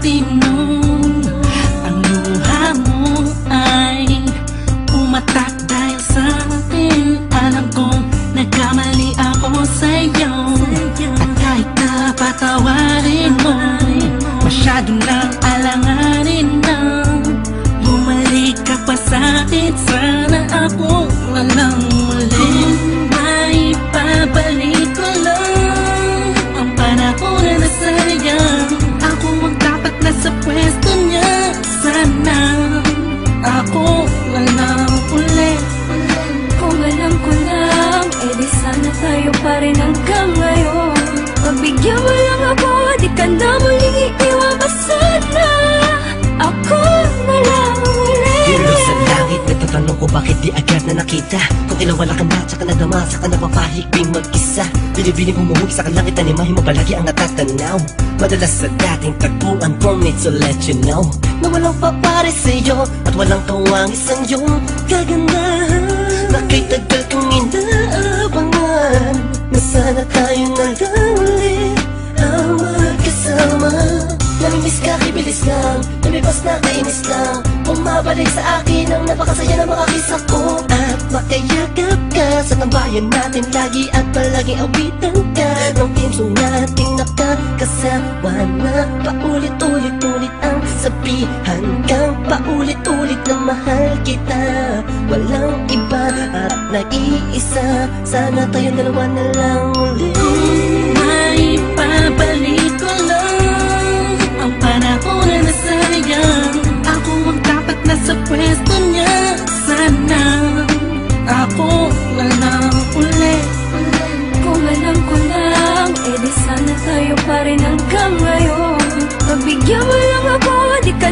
pangarap natin ka na muling iiwan pa sana. Ako na lang Hilo sa langit, nagtatanong ko bakit di agad na nakita. Kung ilang wala ka na, tsaka nadama, saka napapahigping mag-isa. Binibining umuwi sa kalangit, animahin mo palagi ang natatanaw. Madalas sa dating tagpuan, for me to let you know. Na walang papare sa'yo, at walang kawang isang yung kagandahan. Na kay tagal kong inaabangan Na sana tayo na lang Lumibas na, kainis lang. Bumabalik sa akin ang napakasaya ng mga kisa ko. At makayagap ka sa tambayan natin Lagi at palaging awitan ka. Ng team song nating nakakasawa na Paulit-ulit-ulit ang sabihan kang Paulit-ulit na mahal kita Walang iba. At nag-iisa Sana tayo dalawa na lang ulit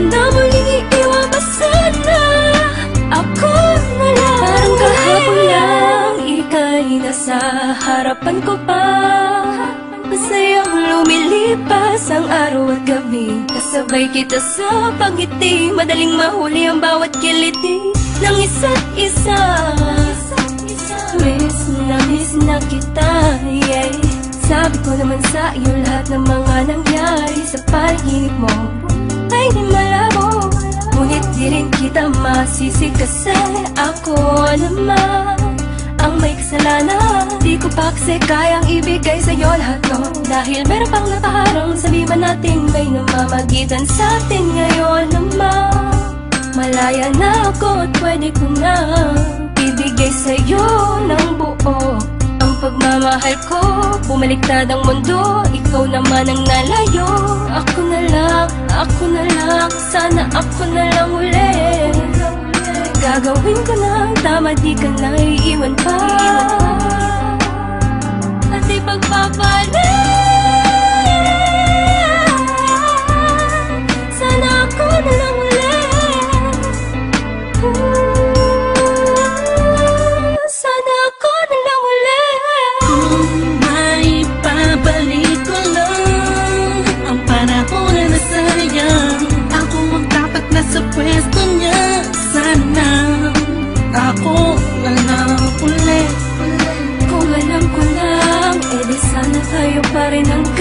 na muling iiwan pa sana Ako na lang Parang kahapon lang, ika'y nasa harapan ko pa. Masayang lumilipas ang araw at gabi. Kasabay kita sa pangiti. Madaling mahuli ang bawat kiliti Ng isa't isa. Miss na miss na kita, yeah. Sabi ko naman sa iyo lahat ng mga nangyari Sa panaginip mo kita masisi Kasi ako naman Ang may kasalanan. Di ko pa kasi kayang ibigay sa'yo lahat no Dahil meron pang nakaharang Sabi man natin may namamagitan sa atin ngayon naman Malaya na ako at pwede ko na Ibigay sa'yo ng buo pagmamahal ko. Bumaliktad ang mundo Ikaw naman ang nalayo. Ako na lang, ako na lang Sana ako na lang ulit Gagawin ko ng tama Di ka na iiwan pa. At ipagpapalit tayo pa